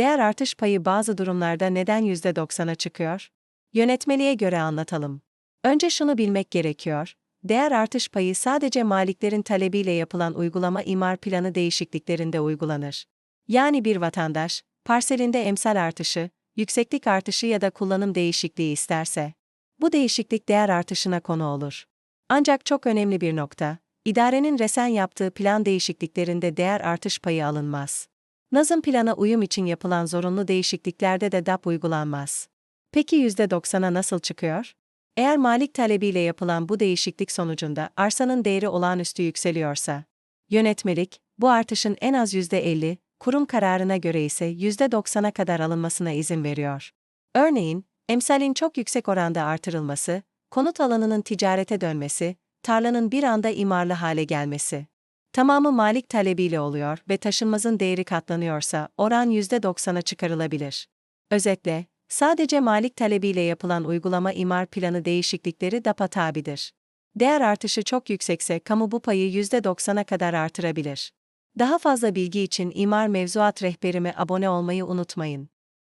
Değer artış payı bazı durumlarda neden %90'a çıkıyor? Yönetmeliğe göre anlatalım. Önce şunu bilmek gerekiyor. Değer artış payı sadece maliklerin talebiyle yapılan uygulama imar planı değişikliklerinde uygulanır. Yani bir vatandaş, parselinde emsal artışı, yükseklik artışı ya da kullanım değişikliği isterse, bu değişiklik değer artışına konu olur. Ancak çok önemli bir nokta, idarenin resen yaptığı plan değişikliklerinde değer artış payı alınmaz. Nazım plana uyum için yapılan zorunlu değişikliklerde de DAP uygulanmaz. Peki %90'a nasıl çıkıyor? Eğer malik talebiyle yapılan bu değişiklik sonucunda arsanın değeri olağanüstü yükseliyorsa, yönetmelik, bu artışın en az %50, kurum kararına göre ise %90'a kadar alınmasına izin veriyor. Örneğin, emsalin çok yüksek oranda artırılması, konut alanının ticarete dönmesi, tarlanın bir anda imarlı hale gelmesi. Tamamı malik talebiyle oluyor ve taşınmazın değeri katlanıyorsa oran %90'a çıkarılabilir. Özetle, sadece malik talebiyle yapılan uygulama imar planı değişiklikleri DAP'a tabidir. Değer artışı çok yüksekse kamu bu payı %90'a kadar artırabilir. Daha fazla bilgi için imar mevzuat rehberime abone olmayı unutmayın.